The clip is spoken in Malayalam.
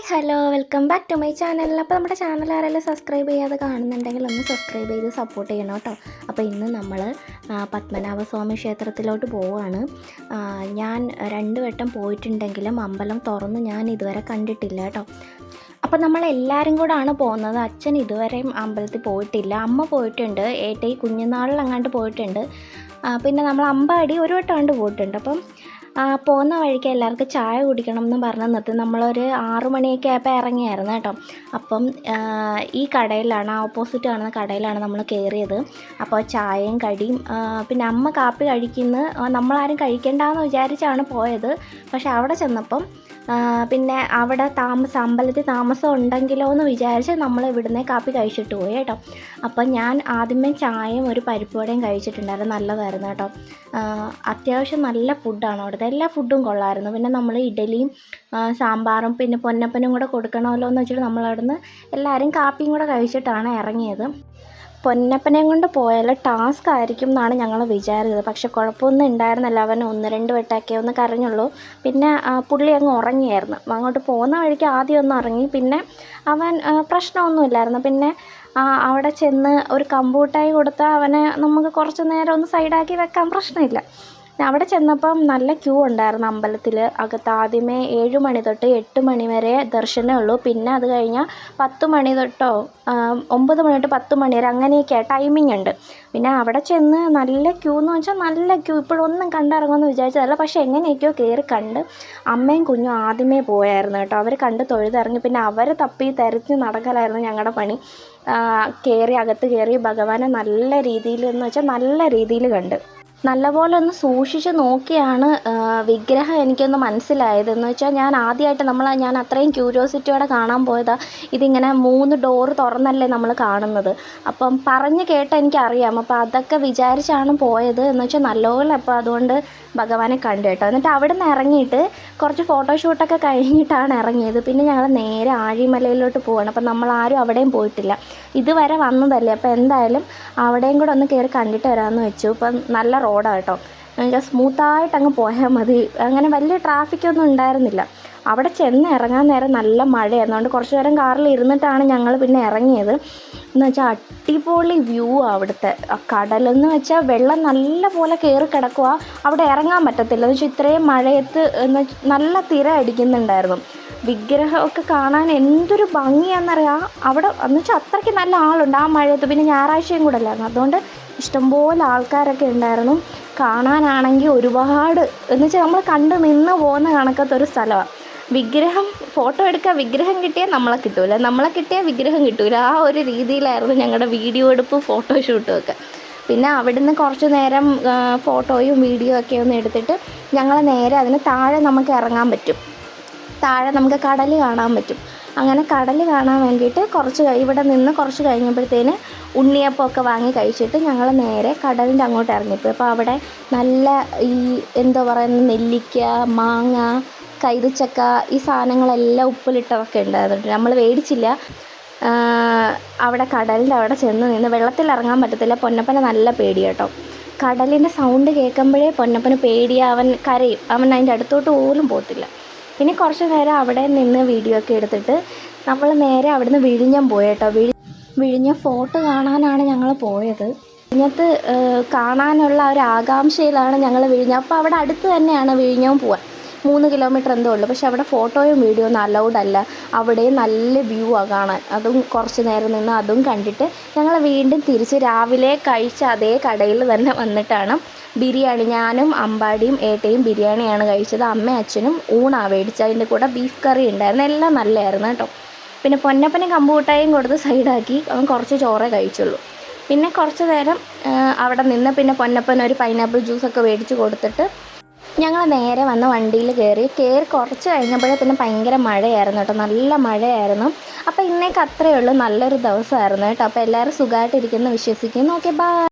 Hi hello welcome back to my channel. അപ്പോൾ നമ്മുടെ ചാനൽ ആരെങ്കിലും സബ്സ്ക്രൈബ് ചെയ്യാതെ കാണുന്നുണ്ടെങ്കിൽ ഒന്ന് സബ്സ്ക്രൈബ് ചെയ്ത് സപ്പോർട്ട് ചെയ്യണം കേട്ടോ. അപ്പോൾ ഇന്ന് നമ്മൾ പത്മനാഭസ്വാമി ക്ഷേത്രത്തിലോട്ട് പോവുകയാണ് ഞാൻ രണ്ട് വട്ടം പോയിട്ടുണ്ടെങ്കിലും അമ്പലം തുറന്ന് ഞാൻ ഇതുവരെ കണ്ടിട്ടില്ല കേട്ടോ. അപ്പോൾ നമ്മൾ എല്ലാവരും കൂടാണ് പോകുന്നത്. അച്ഛൻ ഇതുവരെയും അമ്പലത്തിൽ പോയിട്ടില്ല. അമ്മ പോയിട്ടുണ്ട്. ഏട്ടയി കുഞ്ഞുനാളിൽ അങ്ങാണ്ട് പോയിട്ടുണ്ട്. പിന്നെ നമ്മൾ അമ്പാടി ഒരു വട്ടം കണ്ട് പോയിട്ടുണ്ട്. അപ്പം പോകുന്ന വഴിക്ക് എല്ലാവർക്കും ചായ കുടിക്കണം എന്ന് പറഞ്ഞ് നിർത്തി നമ്മളൊരു ആറു മണിയൊക്കെ ആയപ്പോൾ ഇറങ്ങിയായിരുന്നു കേട്ടോ. അപ്പം ഈ കടയിലാണ് ഓപ്പോസിറ്റ് കാണുന്ന കടയിലാണ് നമ്മൾ കയറിയത് അപ്പോൾ ചായയും കടിയും പിന്നെ അമ്മ കാപ്പി കഴിക്കുന്ന നമ്മളാരും കഴിക്കണ്ടെന്ന് വിചാരിച്ചാണ് പോയത്. പക്ഷെ അവിടെ ചെന്നപ്പം പിന്നെ അവിടെ താമസം അമ്പലത്തിൽ താമസം ഉണ്ടെങ്കിലോ എന്ന് വിചാരിച്ച് നമ്മൾ ഇവിടുന്ന് കാപ്പി കഴിച്ചിട്ട് പോയി കേട്ടോ. അപ്പം ഞാൻ ആദ്യമേ ചായയും ഒരു പരിപ്പ് വടയും കഴിച്ചിട്ടുണ്ടായിരുന്നു. നല്ലതായിരുന്നു കേട്ടോ. അത്യാവശ്യം നല്ല ഫുഡാണ് അവിടുത്തെ. എല്ലാ ഫുഡും കൊള്ളായിരുന്നു. പിന്നെ നമ്മൾ ഇഡലിയും സാമ്പാറും പിന്നെ പൊന്നപ്പനും കൂടെ കൊടുക്കണമല്ലോ എന്ന് വെച്ചിട്ട് നമ്മളവിടുന്ന് എല്ലാവരും കാപ്പിയും കൂടെ കഴിച്ചിട്ടാണ് ഇറങ്ങിയത്. പൊന്നപ്പനെയും കൊണ്ട് പോയാൽ ടാസ്ക് ആയിരിക്കും എന്നാണ് ഞങ്ങൾ വിചാരിച്ചത്. പക്ഷെ കുഴപ്പമൊന്നും ഉണ്ടായിരുന്നില്ല. അവൻ ഒന്ന് രണ്ട് വട്ടമൊക്കെ ഒന്ന് കരഞ്ഞുള്ളൂ. പിന്നെ പുള്ളി അങ്ങ് ഉറങ്ങിയായിരുന്നു. അങ്ങോട്ട് പോകുന്ന വഴിക്ക് ആദ്യം ഒന്ന് ഇറങ്ങി പിന്നെ അവൻ പ്രശ്നമൊന്നുമില്ലായിരുന്നു പിന്നെ അവിടെ ചെന്ന് ഒരു കമ്പൂട്ടായി കൊടുത്താൽ അവനെ നമുക്ക് കുറച്ച് നേരം ഒന്ന് സൈഡാക്കി വെക്കാൻ പ്രശ്നമില്ല. അവിടെ ചെന്നപ്പം നല്ല ക്യൂ ഉണ്ടായിരുന്നു അമ്പലത്തിൽ അകത്ത് ആദ്യമേ ഏഴ് മണി തൊട്ട് എട്ട് മണി വരെ ദർശനമേ ഉള്ളൂ. പിന്നെ അത് കഴിഞ്ഞാൽ പത്ത് മണി തൊട്ടോ ഒമ്പത് മണി തൊട്ട് പത്ത് മണി വരെ അങ്ങനെയൊക്കെ ടൈമിംഗ് ഉണ്ട്. പിന്നെ അവിടെ ചെന്ന് നല്ല ക്യൂ എന്ന് വെച്ചാൽ നല്ല ക്യൂ. ഇപ്പോഴൊന്നും കണ്ടിറങ്ങുമെന്ന് വിചാരിച്ചതല്ല. പക്ഷേ എങ്ങനെയൊക്കെയോ കയറി കണ്ട് അമ്മയും കുഞ്ഞും ആദ്യമേ പോയായിരുന്നു കേട്ടോ. അവർ കണ്ട് തൊഴുതിറങ്ങി. പിന്നെ അവരെ തപ്പി തിരഞ്ഞ് നടക്കലായിരുന്നു ഞങ്ങളുടെ പണി. കയറി അകത്ത് കയറി ഭഗവാനെ നല്ല രീതിയിൽ എന്ന് വെച്ചാൽ നല്ല രീതിയിൽ കണ്ട്. നല്ലപോലെ ഒന്ന് സൂക്ഷിച്ച് നോക്കിയാണ് വിഗ്രഹം എനിക്കൊന്ന് മനസ്സിലായത് എന്ന് വെച്ചാൽ ഞാൻ ആദ്യമായിട്ട് നമ്മൾ ഞാൻ അത്രയും ക്യൂരിയോസിറ്റിയോടെ കാണാൻ പോയതാണ് ഇതിങ്ങനെ മൂന്ന് ഡോറ് തുറന്നല്ലേ നമ്മൾ കാണുന്നത്. അപ്പം പറഞ്ഞ് കേട്ട് എനിക്കറിയാം. അപ്പോൾ അതൊക്കെ വിചാരിച്ചാണ് പോയത് എന്ന് വെച്ചാൽ നല്ലപോലെ അപ്പോൾ അതുകൊണ്ട് ഭഗവാനെ കണ്ടു കേട്ടോ. എന്നിട്ട് അവിടെ നിന്ന് ഇറങ്ങിയിട്ട് കുറച്ച് ഫോട്ടോഷൂട്ടൊക്കെ കഴിഞ്ഞിട്ടാണ് ഇറങ്ങിയത്. പിന്നെ ഞങ്ങൾ നേരെ ആഴിമലയിലോട്ട് പോവാണ്. അപ്പം നമ്മളാരും അവിടെയും പോയിട്ടില്ല. ഇതുവരെ വന്നതല്ലേ. അപ്പോൾ എന്തായാലും അവിടെയും കൂടെ ഒന്ന് കയറി കണ്ടിട്ട് വരാമെന്ന് വെച്ചു. ഇപ്പം നല്ല റോഡാണ് കേട്ടോ. സ്മൂത്തായിട്ട് അങ്ങ് പോയാൽ മതി. അങ്ങനെ വലിയ ട്രാഫിക്കൊന്നും ഉണ്ടായിരുന്നില്ല. അവിടെ ചെന്ന് ഇറങ്ങാൻ നേരം നല്ല മഴയായിരുന്നു അതുകൊണ്ട് കുറച്ച് നേരം കാറിൽ ഇരുന്നിട്ടാണ് ഞങ്ങൾ പിന്നെ ഇറങ്ങിയത്. എന്ന് വെച്ചാൽ അടിപൊളി വ്യൂ അവിടുത്തെ. കടലെന്ന് വെച്ചാൽ വെള്ളം നല്ല പോലെ കയറി കിടക്കുക അവിടെ ഇറങ്ങാൻ പറ്റത്തില്ല. എന്ന് വെച്ചാൽ ഇത്രയും മഴയത്ത് എന്ന് നല്ല തിര അടിക്കുന്നുണ്ടായിരുന്നു. വിഗ്രഹമൊക്കെ കാണാൻ എന്തൊരു ഭംഗിയാണെന്നറിയാം അവിടെ എന്ന് വെച്ചാൽ അത്രയ്ക്ക് നല്ല ആളുണ്ട്. ആ മഴയത്ത് പിന്നെ ഞായറാഴ്ചയും കൂടെ അല്ലായിരുന്നു. അതുകൊണ്ട് ഇഷ്ടംപോലെ ആൾക്കാരൊക്കെ ഉണ്ടായിരുന്നു. കാണാനാണെങ്കിൽ ഒരുപാട് എന്ന് വെച്ചാൽ നമ്മൾ കണ്ട് നിന്ന് പോകുന്ന കണക്കത്തെ ഒരു സ്ഥലമാണ് വിഗ്രഹം ഫോട്ടോ എടുക്കാൻ വിഗ്രഹം കിട്ടിയാൽ നമ്മളെ കിട്ടൂല. നമ്മളെ കിട്ടിയാൽ വിഗ്രഹം കിട്ടൂല. ആ ഒരു രീതിയിലായിരുന്നു ഞങ്ങളുടെ വീഡിയോ എടുപ്പും ഫോട്ടോഷൂട്ടും ഒക്കെ. പിന്നെ അവിടുന്ന് കുറച്ച് നേരം ഫോട്ടോയും വീഡിയോ ഒക്കെ ഒന്ന് എടുത്തിട്ട് ഞങ്ങൾ നേരെ അതിന് താഴെ നമുക്ക് ഇറങ്ങാൻ പറ്റും. താഴെ നമുക്ക് കടൽ കാണാൻ പറ്റും. അങ്ങനെ കടൽ കാണാൻ വേണ്ടിയിട്ട് കുറച്ച് ഇവിടെ നിന്ന് കുറച്ച് കഴിഞ്ഞപ്പോഴത്തേന് ഉണ്ണിയപ്പമൊക്കെ വാങ്ങി കഴിച്ചിട്ട് ഞങ്ങൾ നേരെ കടലിന്റെ അങ്ങോട്ട് ഇറങ്ങിപ്പോയി. അപ്പോൾ അവിടെ നല്ല ഈ എന്താ പറയുക നെല്ലിക്ക മാങ്ങ കൈതച്ചക്ക ഈ സാധനങ്ങളെല്ലാം ഉപ്പിലിട്ടതൊക്കെ ഉണ്ടായിരുന്നു. നമ്മൾ മേടിച്ചില്ല അവിടെ കടലിന്റെ അവിടെ ചെന്ന് നിന്ന് വെള്ളത്തിൽ ഇറങ്ങാൻ പറ്റത്തില്ല. പൊന്നപ്പന നല്ല പേടി കേട്ടോ. കടലിന്റെ സൗണ്ട് കേൾക്കുമ്പോഴേ പൊന്നപ്പന പേടി അവൻ കരയും. അവൻ അതിന്റെ അടുത്തോട്ട് പോലും പോകത്തില്ല. പിന്നെ കുറച്ച് നേരം അവിടെ നിന്ന് വീഡിയോ ഒക്കെ എടുത്തിട്ട് നമ്മൾ നേരെ അവിടുന്ന് വിഴിഞ്ഞം പോയേട്ടോ വിഴി വിഴിഞ്ഞ ഫോട്ടോ കാണാനാണ് ഞങ്ങൾ പോയത്. വിഴിഞ്ഞത്ത് കാണാനുള്ള ഒരു ആകാംക്ഷയിലാണ് ഞങ്ങൾ വിഴിഞ്ഞം. അപ്പോൾ അവിടെ അടുത്ത് തന്നെയാണ് വിഴിഞ്ഞവും പോവാൻ. മൂന്ന് കിലോമീറ്റർ എന്തോ ഉള്ളൂ. പക്ഷെ അവിടെ ഫോട്ടോയും വീഡിയോ ഒന്നും അലൗഡ് അല്ല. അവിടെ നല്ല വ്യൂ ആ കാണാൻ. അതും കുറച്ച് നേരം നിന്ന് അതും കണ്ടിട്ട് ഞങ്ങൾ വീണ്ടും തിരിച്ച് രാവിലെ കഴിച്ച അതേ കടയിൽ തന്നെ വന്നിട്ടാണ് ബിരിയാണി. ഞാനും അമ്പാടിയും ഏട്ടയും ബിരിയാണിയാണ് കഴിച്ചത്. അമ്മയും അച്ഛനും ഊണാ മേടിച്ചത് അതിന്റെ കൂടെ ബീഫ് കറി ഉണ്ടായിരുന്നു. എല്ലാം നല്ലതായിരുന്നു കേട്ടോ. പിന്നെ പൊന്നപ്പനും കമ്പൂട്ടായും കൊടുത്ത് സൈഡാക്കി അവൻ കുറച്ച് ചോറേ കഴിച്ചുള്ളൂ. പിന്നെ കുറച്ച് നേരം അവിടെ നിന്ന് പിന്നെ പൊന്നപ്പൻ ഒരു പൈനാപ്പിൾ ജ്യൂസൊക്കെ മേടിച്ച് കൊടുത്തിട്ട് ഞങ്ങൾ നേരെ വന്ന് വണ്ടിയിൽ കയറി. കയറി കുറച്ച് കഴിഞ്ഞപ്പോഴേ പിന്നെ ഭയങ്കര മഴയായിരുന്നു കേട്ടോ. നല്ല മഴയായിരുന്നു. അപ്പോൾ ഇന്നേക്ക് അത്രയേ ഉള്ളൂ. നല്ലൊരു ദിവസമായിരുന്നു കേട്ടോ. അപ്പോൾ എല്ലാവരും സുഖമായിട്ടിരിക്കുന്നു. വിശ്വസിക്കുന്നു. Okay bye